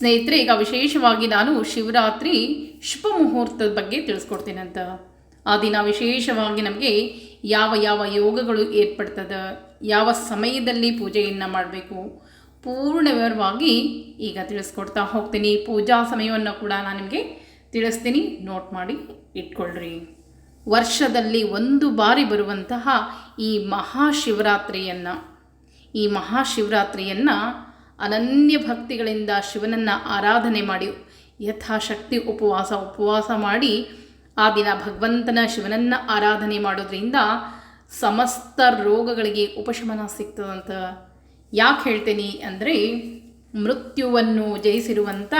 ಸ್ನೇಹಿತರೆ, ಈಗ ವಿಶೇಷವಾಗಿ ನಾನು ಶಿವರಾತ್ರಿ ಶುಭ ಮುಹೂರ್ತದ ಬಗ್ಗೆ ತಿಳಿಸ್ಕೊಡ್ತೀನಿ ಅಂತ. ಆ ದಿನ ವಿಶೇಷವಾಗಿ ನಮಗೆ ಯಾವ ಯಾವ ಯೋಗಗಳು ಏರ್ಪಡ್ತದೆ, ಯಾವ ಸಮಯದಲ್ಲಿ ಪೂಜೆಯನ್ನು ಮಾಡಬೇಕು ಪೂರ್ಣ ಈಗ ತಿಳಿಸ್ಕೊಡ್ತಾ ಹೋಗ್ತೀನಿ. ಪೂಜಾ ಸಮಯವನ್ನು ಕೂಡ ನಾನು ನಿಮಗೆ ತಿಳಿಸ್ತೀನಿ. ನೋಟ್ ಮಾಡಿ ಇಟ್ಕೊಳ್ರಿ. ವರ್ಷದಲ್ಲಿ ಒಂದು ಬಾರಿ ಬರುವಂತಹ ಈ ಮಹಾಶಿವರಾತ್ರಿಯನ್ನು ಈ ಮಹಾಶಿವರಾತ್ರಿಯನ್ನು ಅನನ್ಯ ಭಕ್ತಿಗಳಿಂದ ಶಿವನನ್ನು ಆರಾಧನೆ ಮಾಡಿ, ಯಥಾಶಕ್ತಿ ಉಪವಾಸ ಉಪವಾಸ ಮಾಡಿ ಆ ದಿನ ಭಗವಂತನ ಶಿವನನ್ನು ಆರಾಧನೆ ಮಾಡೋದ್ರಿಂದ ಸಮಸ್ತ ರೋಗಗಳಿಗೆ ಉಪಶಮನ ಸಿಗ್ತದಂತ. ಯಾಕೆ ಹೇಳ್ತೀನಿ ಅಂದರೆ ಮೃತ್ಯುವನ್ನು ಜಯಿಸಿರುವಂಥ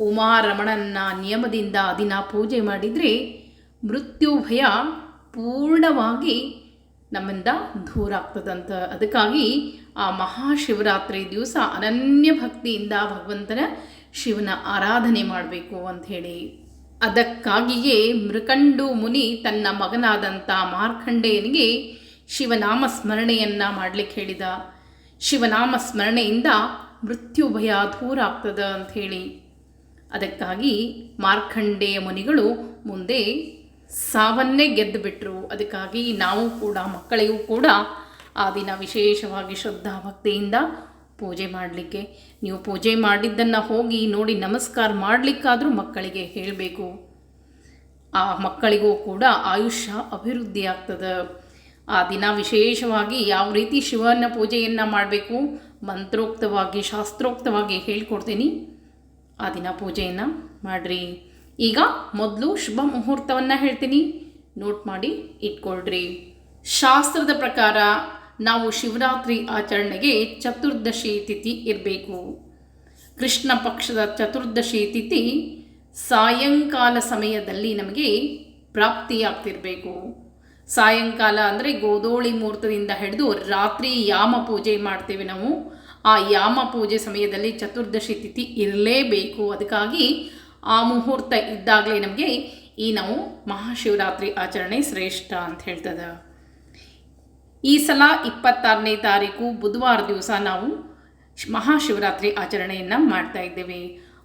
ಉಮಾರಮಣನ ನಿಯಮದಿಂದ ದಿನ ಪೂಜೆ ಮಾಡಿದರೆ ಮೃತ್ಯು ಭಯ ಪೂರ್ಣವಾಗಿ ನಮ್ಮಿಂದ ದೂರ ಆಗ್ತದಂತ ಅದಕ್ಕಾಗಿ ಆ ಮಹಾಶಿವರಾತ್ರಿ ದಿವಸ ಅನನ್ಯ ಭಕ್ತಿಯಿಂದ ಭಗವಂತನ ಶಿವನ ಆರಾಧನೆ ಮಾಡಬೇಕು ಅಂಥೇಳಿ ಅದಕ್ಕಾಗಿಯೇ ಮೃಕಂಡು ಮುನಿ ತನ್ನ ಮಗನಾದಂಥ ಮಾರ್ಕಂಡೇಯನಿಗೆ ಶಿವನಾಮ ಸ್ಮರಣೆಯನ್ನು ಮಾಡಲಿಕ್ಕೆ ಹೇಳಿದ. ಶಿವನಾಮ ಸ್ಮರಣೆಯಿಂದ ಮೃತ್ಯು ಭಯ ದೂರ ಆಗ್ತದ ಅಂಥೇಳಿ ಅದಕ್ಕಾಗಿ ಮಾರ್ಕಂಡೇಯ ಮುನಿಗಳು ಮುಂದೆ ಸಾವನ್ನೇ ಗೆದ್ದು ಬಿಟ್ಟರು ಅದಕ್ಕಾಗಿ ನಾವು ಕೂಡ ಮಕ್ಕಳಿಗೂ ಕೂಡ ಆ ದಿನ ವಿಶೇಷವಾಗಿ ಶ್ರದ್ಧಾ ಭಕ್ತಿಯಿಂದ ಪೂಜೆ ಮಾಡಲಿಕ್ಕೆ. ನೀವು ಪೂಜೆ ಮಾಡಿದ್ದನ್ನು ಹೋಗಿ ನೋಡಿ ನಮಸ್ಕಾರ ಮಾಡಲಿಕ್ಕಾದರೂ ಮಕ್ಕಳಿಗೆ ಹೇಳಬೇಕು. ಆ ಮಕ್ಕಳಿಗೂ ಕೂಡ ಆಯುಷ್ಯ ಅಭಿವೃದ್ಧಿ ಆಗ್ತದೆ. ಆ ದಿನ ವಿಶೇಷವಾಗಿ ಯಾವ ರೀತಿ ಶಿವನ ಪೂಜೆಯನ್ನು ಮಾಡಬೇಕು ಮಂತ್ರೋಕ್ತವಾಗಿ, ಶಾಸ್ತ್ರೋಕ್ತವಾಗಿ ಹೇಳಿಕೊಡ್ತೀನಿ. ಆ ದಿನ ಪೂಜೆಯನ್ನು ಮಾಡಿರಿ. ಈಗ ಮೊದಲು ಶುಭ ಮುಹೂರ್ತವನ್ನು ಹೇಳ್ತೀನಿ. ನೋಟ್ ಮಾಡಿ ಇಟ್ಕೊಳ್ರಿ. ಶಾಸ್ತ್ರದ ಪ್ರಕಾರ ನಾವು ಶಿವರಾತ್ರಿ ಆಚರಣೆಗೆ ಚತುರ್ದಶಿ ತಿಥಿ ಇರಬೇಕು. ಕೃಷ್ಣ ಪಕ್ಷದ ಚತುರ್ದಶಿ ತಿಥಿ ಸಾಯಂಕಾಲ ಸಮಯದಲ್ಲಿ ನಮಗೆ ಪ್ರಾಪ್ತಿಯಾಗ್ತಿರಬೇಕು. ಸಾಯಂಕಾಲ ಅಂದರೆ ಗೋಧೋಳಿ ಮುಹೂರ್ತದಿಂದ ಹಿಡಿದು ರಾತ್ರಿ ಯಾಮ ಪೂಜೆ ಮಾಡ್ತೇವೆ ನಾವು. ಆ ಯಾಮ ಪೂಜೆ ಸಮಯದಲ್ಲಿ ಚತುರ್ದಶಿ ತಿಥಿ ಇರಲೇಬೇಕು. ಅದಕ್ಕಾಗಿ ಆ ಮುಹೂರ್ತ ಇದ್ದಾಗಲೇ ನಮಗೆ ಈ ನಾವು ಮಹಾಶಿವರಾತ್ರಿ ಆಚರಣೆ ಶ್ರೇಷ್ಠ ಅಂತ ಹೇಳ್ತದೆ. ಈ ಸಲ ಇಪ್ಪತ್ತಾರನೇ ತಾರೀಕು ಬುಧವಾರ ದಿವಸ ನಾವು ಮಹಾಶಿವರಾತ್ರಿ ಆಚರಣೆಯನ್ನು ಮಾಡ್ತಾ ಇದ್ದೇವೆ.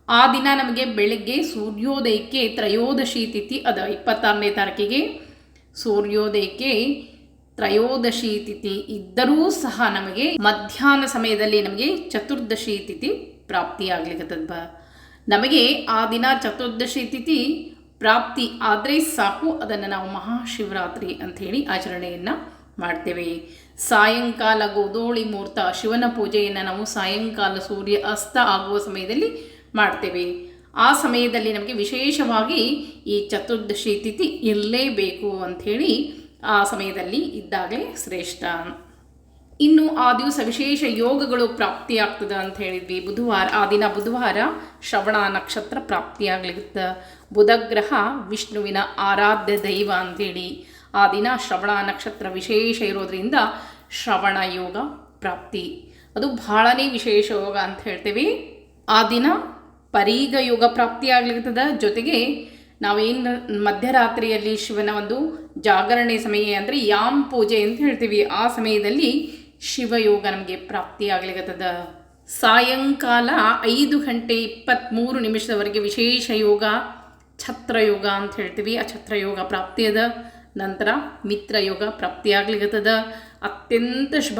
ಆ ದಿನ ನಮಗೆ ಬೆಳಗ್ಗೆ ಸೂರ್ಯೋದಯಕ್ಕೆ ತ್ರಯೋದಶಿ ತಿಥಿ, ಅದ ಇಪ್ಪತ್ತಾರನೇ ತಾರೀಕಿಗೆ ಸೂರ್ಯೋದಯಕ್ಕೆ ತ್ರಯೋದಶಿ ತಿಥಿ ಇದ್ದರೂ ಸಹ ನಮಗೆ ಮಧ್ಯಾಹ್ನ ಸಮಯದಲ್ಲಿ ನಮಗೆ ಚತುರ್ದಶಿ ತಿಥಿ ಪ್ರಾಪ್ತಿಯಾಗ್ಲಿಕ್ಕತ್ತದ ನಮಗೆ ಆ ದಿನ ಚತುರ್ದಶಿ ತಿಥಿ ಪ್ರಾಪ್ತಿ ಆದರೆ ಸಾಕು, ಅದನ್ನು ನಾವು ಮಹಾಶಿವರಾತ್ರಿ ಅಂಥೇಳಿ ಆಚರಣೆಯನ್ನು ಮಾಡ್ತೇವೆ. ಸಾಯಂಕಾಲ ಗೋಧೋಳಿ ಮುಹೂರ್ತ ಶಿವನ ಪೂಜೆಯನ್ನು ನಾವು ಸಾಯಂಕಾಲ ಸೂರ್ಯ ಅಸ್ತ ಆಗುವ ಸಮಯದಲ್ಲಿ ಮಾಡ್ತೇವೆ. ಆ ಸಮಯದಲ್ಲಿ ನಮಗೆ ವಿಶೇಷವಾಗಿ ಈ ಚತುರ್ದಶಿ ತಿಥಿ ಇರಲೇಬೇಕು ಅಂಥೇಳಿ ಆ ಸಮಯದಲ್ಲಿ ಇದ್ದಾಗಲೇ ಶ್ರೇಷ್ಠ. ಇನ್ನು ಆ ದಿವಸ ವಿಶೇಷ ಯೋಗಗಳು ಪ್ರಾಪ್ತಿಯಾಗ್ತದೆ ಅಂತ ಹೇಳಿದ್ವಿ. ಬುಧವಾರ, ಆ ದಿನ ಬುಧವಾರ ಶ್ರವಣ ನಕ್ಷತ್ರ ಪ್ರಾಪ್ತಿಯಾಗ್ಲಿಕ್ಕೆ ಬುಧಗ್ರಹ ವಿಷ್ಣುವಿನ ಆರಾಧ್ಯ ದೈವ ಅಂಥೇಳಿ. ಆ ದಿನ ಶ್ರವಣ ನಕ್ಷತ್ರ ವಿಶೇಷ ಇರೋದ್ರಿಂದ ಶ್ರವಣ ಯೋಗ ಪ್ರಾಪ್ತಿ. ಅದು ಬಹಳನೇ ವಿಶೇಷ ಯೋಗ ಅಂತ ಹೇಳ್ತೀವಿ. ಆ ದಿನ ಪರೀಗ ಯೋಗ ಪ್ರಾಪ್ತಿಯಾಗ್ಲಿರ್ತದ ಜೊತೆಗೆ ನಾವೇನು ಮಧ್ಯರಾತ್ರಿಯಲ್ಲಿ ಶಿವನ ಒಂದು ಜಾಗರಣೆ ಸಮಯ ಅಂದರೆ ಯಾಮ್ ಪೂಜೆ ಅಂತ ಹೇಳ್ತೀವಿ. ಆ ಸಮಯದಲ್ಲಿ ಶಿವಯೋಗ ನಮಗೆ ಪ್ರಾಪ್ತಿಯಾಗ್ಲಿಕ್ಕತ್ತದ ಸಾಯಂಕಾಲ ಐದು ಗಂಟೆ ಇಪ್ಪತ್ತ್ಮೂರು ನಿಮಿಷದವರೆಗೆ ವಿಶೇಷ ಯೋಗ ಛತ್ರಯೋಗ ಅಂತ ಹೇಳ್ತೀವಿ. ಆ ಛತ್ರಯೋಗ ಪ್ರಾಪ್ತಿಯದ ನಂತರ ಮಿತ್ರಯೋಗ ಪ್ರಾಪ್ತಿಯಾಗ್ಲಿಗತದ ಅತ್ಯಂತ ಶುಭ.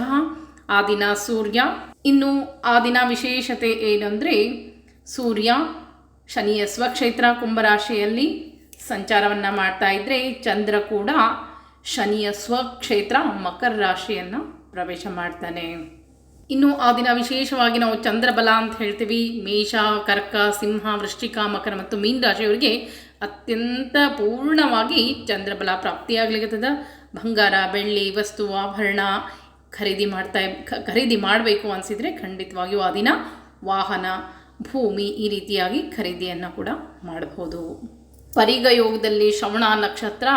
ಆ ದಿನ ಸೂರ್ಯ. ಇನ್ನು ಆ ದಿನ ವಿಶೇಷತೆ ಏನಂದರೆ ಸೂರ್ಯ ಶನಿಯ ಸ್ವಕ್ಷೇತ್ರ ಕುಂಭರಾಶಿಯಲ್ಲಿ ಸಂಚಾರವನ್ನು ಮಾಡ್ತಾ ಇದ್ದರೆ ಚಂದ್ರ ಕೂಡ ಶನಿಯ ಸ್ವಕ್ಷೇತ್ರ ಮಕರ ರಾಶಿಯನ್ನು ಪ್ರವೇಶ ಮಾಡ್ತಾನೆ. ಇನ್ನು ಆ ದಿನ ವಿಶೇಷವಾಗಿ ನಾವು ಚಂದ್ರಬಲ ಅಂತ ಹೇಳ್ತೀವಿ. ಮೇಷ, ಕರ್ಕ, ಸಿಂಹ, ವೃಶ್ಚಿಕ, ಮಕರ ಮತ್ತು ಮೀನ ರಾಶಿಯವರಿಗೆ ಅತ್ಯಂತ ಪೂರ್ಣವಾಗಿ ಚಂದ್ರಬಲ ಪ್ರಾಪ್ತಿಯಾಗ್ಲಿಕ್ಕತ್ತದ ಬಂಗಾರ, ಬೆಳ್ಳಿ, ವಸ್ತು, ಆಭರಣ ಖರೀದಿ ಮಾಡ್ತಾ ಖರೀದಿ ಮಾಡಬೇಕು ಅನಿಸಿದರೆ ಖಂಡಿತವಾಗಿಯೂ ಆ ದಿನ ವಾಹನ, ಭೂಮಿ ಈ ರೀತಿಯಾಗಿ ಖರೀದಿಯನ್ನು ಕೂಡ ಮಾಡಬಹುದು. ಪರಿಗ ಯೋಗದಲ್ಲಿ ಶ್ರವಣ ನಕ್ಷತ್ರ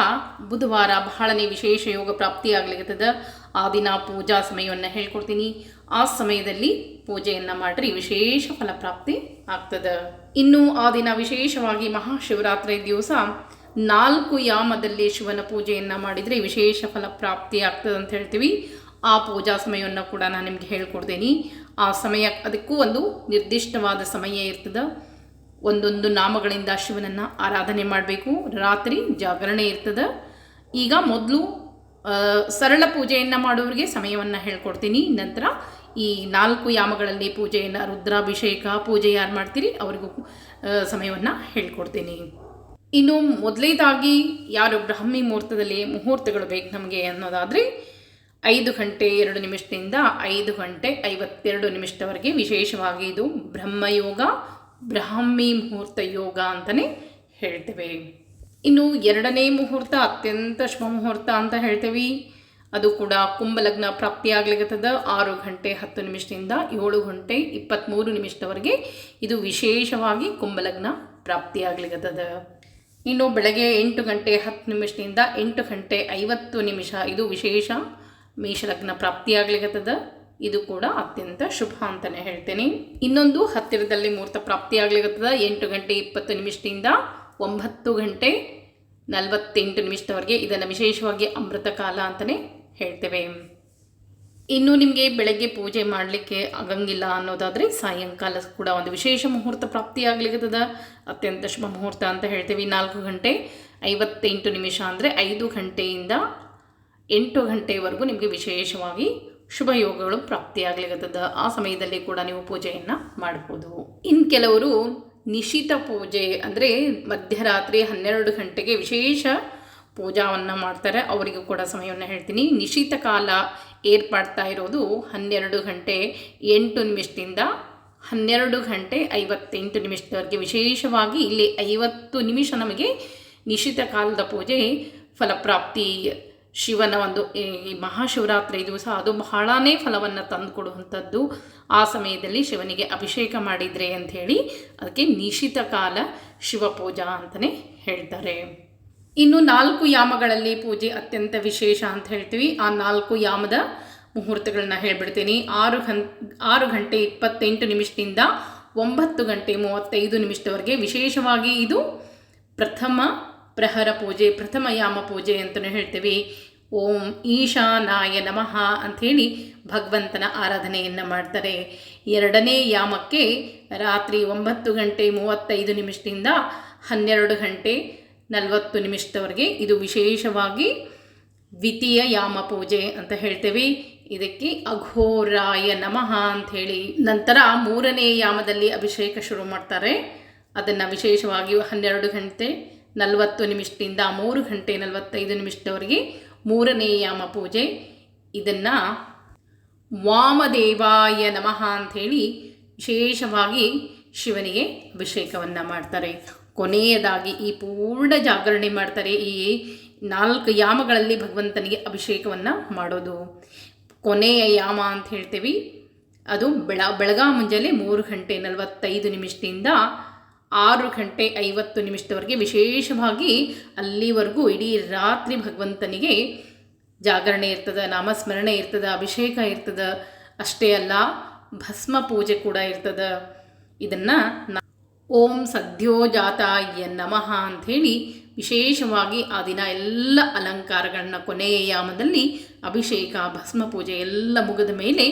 ಬುಧವಾರ ಬಹಳನೇ ವಿಶೇಷ ಯೋಗ ಪ್ರಾಪ್ತಿಯಾಗ್ಲಿಕ್ಕತ್ತದ ಆ ದಿನ ಪೂಜಾ ಸಮಯವನ್ನು ಹೇಳ್ಕೊಡ್ತೀನಿ. ಆ ಸಮಯದಲ್ಲಿ ಪೂಜೆಯನ್ನು ಮಾಡಿರಿ, ವಿಶೇಷ ಫಲಪ್ರಾಪ್ತಿ ಆಗ್ತದೆ. ಇನ್ನು ಆ ದಿನ ವಿಶೇಷವಾಗಿ ಮಹಾಶಿವರಾತ್ರಿ ದಿವಸ ನಾಲ್ಕು ಯಾಮದಲ್ಲಿ ಶಿವನ ಪೂಜೆಯನ್ನು ಮಾಡಿದರೆ ವಿಶೇಷ ಫಲ ಪ್ರಾಪ್ತಿ ಆಗ್ತದೆ ಅಂತ ಹೇಳ್ತೀವಿ. ಆ ಪೂಜಾ ಸಮಯವನ್ನು ಕೂಡ ನಾನು ನಿಮಗೆ ಹೇಳ್ಕೊಡ್ತೀನಿ. ಆ ಸಮಯ ಅದಕ್ಕೂ ಒಂದು ನಿರ್ದಿಷ್ಟವಾದ ಸಮಯ ಇರ್ತದೆ. ಒಂದೊಂದು ನಾಮಗಳಿಂದ ಶಿವನನ್ನು ಆರಾಧನೆ ಮಾಡಬೇಕು. ರಾತ್ರಿ ಜಾಗರಣೆ ಇರ್ತದೆ. ಈಗ ಮೊದಲು ಸರಳ ಪೂಜೆಯನ್ನು ಮಾಡೋರಿಗೆ ಸಮಯವನ್ನು ಹೇಳ್ಕೊಡ್ತೀನಿ. ನಂತರ ಈ ನಾಲ್ಕು ಯಾಮಗಳಲ್ಲಿ ಪೂಜೆಯನ್ನು ರುದ್ರಾಭಿಷೇಕ, ಪೂಜೆ ಯಾರು ಮಾಡ್ತೀರಿ ಅವರಿಗೂ ಸಮಯವನ್ನು ಹೇಳ್ಕೊಡ್ತೀನಿ. ಇನ್ನು ಮೊದಲೇದಾಗಿ ಯಾರು ಬ್ರಾಹ್ಮಿ ಮುಹೂರ್ತದಲ್ಲಿ ಮುಹೂರ್ತಗಳು ಬೇಕು ನಮಗೆ ಅನ್ನೋದಾದರೆ, ಐದು ಗಂಟೆ ಎರಡು ನಿಮಿಷದಿಂದ ಐದು ಗಂಟೆ ಐವತ್ತೆರಡು ನಿಮಿಷದವರೆಗೆ ವಿಶೇಷವಾಗಿ ಇದು ಬ್ರಹ್ಮಯೋಗ, ಬ್ರಾಹ್ಮಿ ಮುಹೂರ್ತ ಯೋಗ ಅಂತಲೇ ಹೇಳ್ತೇವೆ. ಇನ್ನು ಎರಡನೇ ಮುಹೂರ್ತ ಅತ್ಯಂತ ಶುಭ ಮುಹೂರ್ತ ಅಂತ ಹೇಳ್ತೇವೆ. ಅದು ಕೂಡ ಕುಂಭಲಗ್ನ ಪ್ರಾಪ್ತಿಯಾಗ್ಲಿಕ್ಕತ್ತದ ಆರು ಗಂಟೆ ಹತ್ತು ನಿಮಿಷದಿಂದ ಏಳು ಗಂಟೆ ಇಪ್ಪತ್ತ್ಮೂರು ನಿಮಿಷದವರೆಗೆ ಇದು ವಿಶೇಷವಾಗಿ ಕುಂಭಲಗ್ನ ಪ್ರಾಪ್ತಿಯಾಗ್ಲಿಕ್ಕತ್ತದ ಇನ್ನು ಬೆಳಗ್ಗೆ ಎಂಟು ಗಂಟೆ ಹತ್ತು ನಿಮಿಷದಿಂದ ಎಂಟು ಗಂಟೆ ಐವತ್ತು ನಿಮಿಷ ಇದು ವಿಶೇಷ ಮೇಷಲಗ್ನ ಪ್ರಾಪ್ತಿಯಾಗ್ಲಿಕ್ಕತ್ತದ ಇದು ಕೂಡ ಅತ್ಯಂತ ಶುಭ ಅಂತಲೇ ಹೇಳ್ತೇನೆ. ಇನ್ನೊಂದು ಹತ್ತಿರದಲ್ಲಿ ಮುಹೂರ್ತ ಪ್ರಾಪ್ತಿಯಾಗ್ಲಿಕ್ಕತ್ತದ ಎಂಟು ಗಂಟೆ ಇಪ್ಪತ್ತು ನಿಮಿಷದಿಂದ ಒಂಬತ್ತು ಗಂಟೆ ನಲವತ್ತೆಂಟು ನಿಮಿಷದವರೆಗೆ ಇದನ್ನು ವಿಶೇಷವಾಗಿ ಅಮೃತ ಕಾಲ ಅಂತಲೇ ಹೇಳ್ತೇವೆ. ಇನ್ನು ನಿಮಗೆ ಬೆಳಗ್ಗೆ ಪೂಜೆ ಮಾಡಲಿಕ್ಕೆ ಆಗಂಗಿಲ್ಲ ಅನ್ನೋದಾದರೆ ಸಾಯಂಕಾಲ ಕೂಡ ಒಂದು ವಿಶೇಷ ಮುಹೂರ್ತ ಪ್ರಾಪ್ತಿಯಾಗ್ಲಿಕ್ಕದ ಅತ್ಯಂತ ಶುಭ ಮುಹೂರ್ತ ಅಂತ ಹೇಳ್ತೀವಿ. ನಾಲ್ಕು ಗಂಟೆ ಐವತ್ತೆಂಟು ನಿಮಿಷ ಅಂದರೆ ಐದು ಗಂಟೆಯಿಂದ ಎಂಟು ಗಂಟೆವರೆಗೂ ನಿಮಗೆ ವಿಶೇಷವಾಗಿ ಶುಭ ಯೋಗಗಳು ಪ್ರಾಪ್ತಿಯಾಗ್ಲಿಕ್ಕತ್ತದ. ಆ ಸಮಯದಲ್ಲಿ ಕೂಡ ನೀವು ಪೂಜೆಯನ್ನು ಮಾಡ್ಬೋದು. ಇನ್ನು ಕೆಲವರು ನಿಶಿತ ಪೂಜೆ ಅಂದರೆ ಮಧ್ಯರಾತ್ರಿ ಹನ್ನೆರಡು ಗಂಟೆಗೆ ವಿಶೇಷ ಪೂಜಾವನ್ನು ಮಾಡ್ತಾರೆ. ಅವರಿಗೂ ಕೂಡ ಸಮಯವನ್ನು ಹೇಳ್ತೀನಿ. ನಿಶೀತ ಕಾಲ ಏರ್ಪಡ್ತಾ ಇರೋದು ಹನ್ನೆರಡು ಗಂಟೆ ಎಂಟು ನಿಮಿಷದಿಂದ ಹನ್ನೆರಡು ಗಂಟೆ ಐವತ್ತೆಂಟು ನಿಮಿಷದವರೆಗೆ. ವಿಶೇಷವಾಗಿ ಇಲ್ಲಿ ಐವತ್ತು ನಿಮಿಷ ನಮಗೆ ನಿಶಿತ ಕಾಲದ ಪೂಜೆ ಫಲಪ್ರಾಪ್ತಿ, ಶಿವನ ಒಂದು ಈ ಮಹಾಶಿವರಾತ್ರಿ ದಿವಸ ಅದು ಬಹಳನೇ ಫಲವನ್ನು ತಂದುಕೊಡುವಂಥದ್ದು. ಆ ಸಮಯದಲ್ಲಿ ಶಿವನಿಗೆ ಅಭಿಷೇಕ ಮಾಡಿದರೆ ಅಂಥೇಳಿ ಅದಕ್ಕೆ ನಿಶಿತ ಕಾಲ ಶಿವಪೂಜಾ ಅಂತಲೇ ಹೇಳ್ತಾರೆ. ಇನ್ನು ನಾಲ್ಕು ಯಾಮಗಳಲ್ಲಿ ಪೂಜೆ ಅತ್ಯಂತ ವಿಶೇಷ ಅಂತ ಹೇಳ್ತೀವಿ. ಆ ನಾಲ್ಕು ಯಾಮದ ಮುಹೂರ್ತಗಳನ್ನ ಹೇಳ್ಬಿಡ್ತೀನಿ. ಆರು ಗಂ ಆರು ಗಂಟೆ ಇಪ್ಪತ್ತೆಂಟು ನಿಮಿಷದಿಂದ ಒಂಬತ್ತು ಗಂಟೆ ಮೂವತ್ತೈದು ನಿಮಿಷದವರೆಗೆ ವಿಶೇಷವಾಗಿ ಇದು ಪ್ರಥಮ ಪ್ರಹರ ಪೂಜೆ, ಪ್ರಥಮ ಯಾಮ ಪೂಜೆ ಅಂತಲೂ ಹೇಳ್ತೀವಿ. ಓಂ ಈಶಾನಾಯ ನಮಃ ಅಂಥೇಳಿ ಭಗವಂತನ ಆರಾಧನೆಯನ್ನು ಮಾಡ್ತಾರೆ. ಎರಡನೇ ಯಾಮಕ್ಕೆ ರಾತ್ರಿ ಒಂಬತ್ತು ಗಂಟೆ ಮೂವತ್ತೈದು ನಿಮಿಷದಿಂದ ಹನ್ನೆರಡು ಗಂಟೆ ನಲವತ್ತು ನಿಮಿಷದವರೆಗೆ ಇದು ವಿಶೇಷವಾಗಿ ದ್ವಿತೀಯ ಯಾಮ ಪೂಜೆ ಅಂತ ಹೇಳ್ತೇವೆ. ಇದಕ್ಕೆ ಅಘೋರಾಯ ನಮಃ ಅಂಥೇಳಿ ನಂತರ ಮೂರನೇ ಯಾಮದಲ್ಲಿ ಅಭಿಷೇಕ ಶುರು ಮಾಡ್ತಾರೆ. ಅದನ್ನು ವಿಶೇಷವಾಗಿ ಹನ್ನೆರಡು ಗಂಟೆ ನಲವತ್ತು ನಿಮಿಷದಿಂದ ಮೂರು ಗಂಟೆ ನಲವತ್ತೈದು ನಿಮಿಷದವರೆಗೆ ಮೂರನೇ ಯಾಮ ಪೂಜೆ. ಇದನ್ನು ವಾಮದೇವಾಯ ನಮಃ ಅಂಥೇಳಿ ವಿಶೇಷವಾಗಿ ಶಿವನಿಗೆ ಅಭಿಷೇಕವನ್ನು ಮಾಡ್ತಾರೆ. ಕೊನೆಯದಾಗಿ ಈ ಪೂರ್ಣ ಜಾಗರಣೆ ಮಾಡ್ತಾರೆ ಈ ನಾಲ್ಕು ಯಾಮಗಳಲ್ಲಿ ಭಗವಂತನಿಗೆ ಅಭಿಷೇಕವನ್ನು ಮಾಡೋದು. ಕೊನೆಯ ಯಾಮ ಅಂತ ಹೇಳ್ತೀವಿ. ಅದು ಬೆಳ, ಬೆಳಗಾ ಮುಂಜಾನೆ ಮೂರು ಗಂಟೆ ನಲವತ್ತೈದು ನಿಮಿಷದಿಂದ ಆರು ಗಂಟೆ ಐವತ್ತು ನಿಮಿಷದವರೆಗೆ ವಿಶೇಷವಾಗಿ ಅಲ್ಲಿವರೆಗೂ ಇಡೀ ರಾತ್ರಿ ಭಗವಂತನಿಗೆ ಜಾಗರಣೆ ಇರ್ತದೆ, ನಾಮಸ್ಮರಣೆ ಇರ್ತದೆ, ಅಭಿಷೇಕ ಇರ್ತದೆ. ಅಷ್ಟೇ ಅಲ್ಲ, ಭಸ್ಮ ಪೂಜೆ ಕೂಡ ಇರ್ತದೆ. ಇದನ್ನು ಓಂ ಸದ್ಯೋಜಾತಾಯ ನಮಃ ಅಂಥೇಳಿ ವಿಶೇಷವಾಗಿ ಆ ದಿನ ಎಲ್ಲ ಅಲಂಕಾರಗಳನ್ನ ಕೊನೆಯ ಯಾಮದಲ್ಲಿ ಅಭಿಷೇಕ, ಭಸ್ಮ ಪೂಜೆ ಎಲ್ಲ ಮುಗಿದ ಮೇಲೆ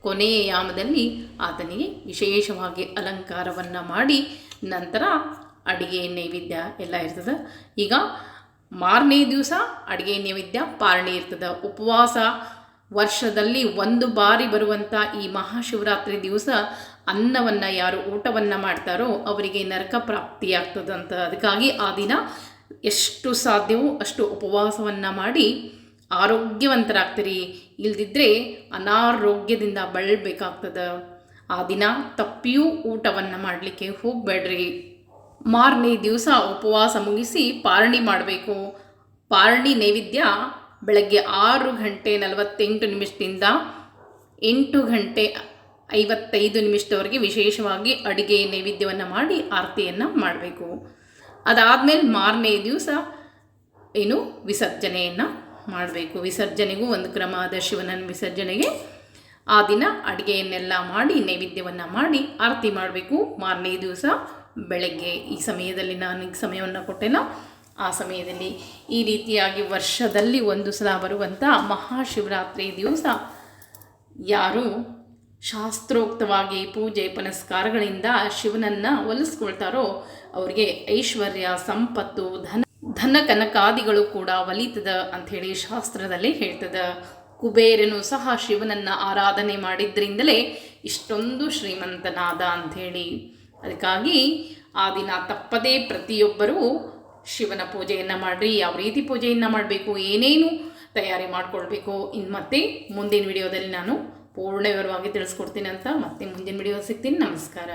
ಕೊನೆಯ ಯಾಮದಲ್ಲಿ ಆತನಿಗೆ ವಿಶೇಷವಾಗಿ ಅಲಂಕಾರವನ್ನು ಮಾಡಿ ನಂತರ ಅಡುಗೆ ನೈವೇದ್ಯ ಎಲ್ಲ ಇರ್ತದೆ. ಈಗ ಮಾರನೇ ದಿವಸ ಅಡುಗೆ ನೈವೇದ್ಯ, ಪಾರಣೆ ಇರ್ತದೆ. ಉಪವಾಸ ವರ್ಷದಲ್ಲಿ ಒಂದು ಬಾರಿ ಬರುವಂಥ ಈ ಮಹಾಶಿವರಾತ್ರಿ ದಿವಸ ಅನ್ನವನ್ನು ಯಾರು ಊಟವನ್ನು ಮಾಡ್ತಾರೋ ಅವರಿಗೆ ನರಕ ಪ್ರಾಪ್ತಿಯಾಗ್ತದಂತ ಅದಕ್ಕಾಗಿ ಆ ದಿನ ಎಷ್ಟು ಸಾಧ್ಯವೋ ಅಷ್ಟು ಉಪವಾಸವನ್ನು ಮಾಡಿ ಆರೋಗ್ಯವಂತರಾಗ್ತೀರಿ. ಇಲ್ದಿದ್ದರೆ ಅನಾರೋಗ್ಯದಿಂದ ಬಳಬೇಕಾಗ್ತದೆ ಆ ದಿನ ತಪ್ಪಿಯೂ ಊಟವನ್ನು ಮಾಡಲಿಕ್ಕೆ ಹೋಗಬೇಡ್ರಿ. ಮಾರನೇ ದಿವಸ ಉಪವಾಸ ಮುಗಿಸಿ ಪಾರಣಿ ಮಾಡಬೇಕು. ಪಾರಣಿ ನೈವೇದ್ಯ ಬೆಳಗ್ಗೆ ಆರು ಗಂಟೆ ನಲವತ್ತೆಂಟು ನಿಮಿಷದಿಂದ ಎಂಟು ಗಂಟೆ ಐವತ್ತೈದು ನಿಮಿಷದವರೆಗೆ ವಿಶೇಷವಾಗಿ ಅಡುಗೆ ನೈವೇದ್ಯವನ್ನು ಮಾಡಿ ಆರತಿಯನ್ನು ಮಾಡಬೇಕು. ಅದಾದಮೇಲೆ ಮಾರನೇ ದಿವಸ ಏನು? ವಿಸರ್ಜನೆಯನ್ನು ಮಾಡಬೇಕು. ವಿಸರ್ಜನೆಗೂ ಒಂದು ಕ್ರಮ ಆದ ಶಿವನ ವಿಸರ್ಜನೆಗೆ ಆ ದಿನ ಅಡುಗೆಯನ್ನೆಲ್ಲ ಮಾಡಿ, ನೈವೇದ್ಯವನ್ನು ಮಾಡಿ ಆರತಿ ಮಾಡಬೇಕು. ಮಾರನೇ ದಿವಸ ಬೆಳಗ್ಗೆ. ಈ ಸಮಯದಲ್ಲಿ ನಾನು ಈಗ ಸಮಯವನ್ನು ಕೊಟ್ಟೆನೋ? ಆ ಸಮಯದಲ್ಲಿ. ಈ ರೀತಿಯಾಗಿ ವರ್ಷದಲ್ಲಿ ಒಂದು ಸಲ ಬರುವಂಥ ಮಹಾಶಿವರಾತ್ರಿ ದಿವಸ ಯಾರು ಶಾಸ್ತ್ರೋಕ್ತವಾಗಿ ಪೂಜೆ ಪುನಸ್ಕಾರಗಳಿಂದ ಶಿವನನ್ನು ಒಲಿಸ್ಕೊಳ್ತಾರೋ, ಅವರಿಗೆ ಐಶ್ವರ್ಯ, ಸಂಪತ್ತು, ಧನ ಧನ ಕನಕಾದಿಗಳು ಕೂಡ ಒಲಿತದ ಅಂಥೇಳಿ ಶಾಸ್ತ್ರದಲ್ಲಿ ಹೇಳ್ತದ. ಕುಬೇರನು ಸಹ ಶಿವನನ್ನು ಆರಾಧನೆ ಮಾಡಿದ್ರಿಂದಲೇ ಇಷ್ಟೊಂದು ಶ್ರೀಮಂತನಾದ ಅಂಥೇಳಿ. ಅದಕ್ಕಾಗಿ ಆ ದಿನ ತಪ್ಪದೇ ಪ್ರತಿಯೊಬ್ಬರೂ ಶಿವನ ಪೂಜೆಯನ್ನು ಮಾಡಿರಿ, ಯಾವ ರೀತಿ ಪೂಜೆಯನ್ನು ಮಾಡಬೇಕು, ಏನೇನು ತಯಾರಿ ಮಾಡಿಕೊಳ್ಬೇಕು ಇನ್ನು ಮತ್ತೆ ಮುಂದಿನ ವಿಡಿಯೋದಲ್ಲಿ ನಾನು ಪೂರ್ಣ ವಿವರವಾಗಿ ತಿಳಿಸ್ಕೊಡ್ತೀನಿ ಅಂತ ಮತ್ತೆ ಮುಂದಿನ ವಿಡಿಯೋ ಸಿಗ್ತೀನಿ. ನಮಸ್ಕಾರ.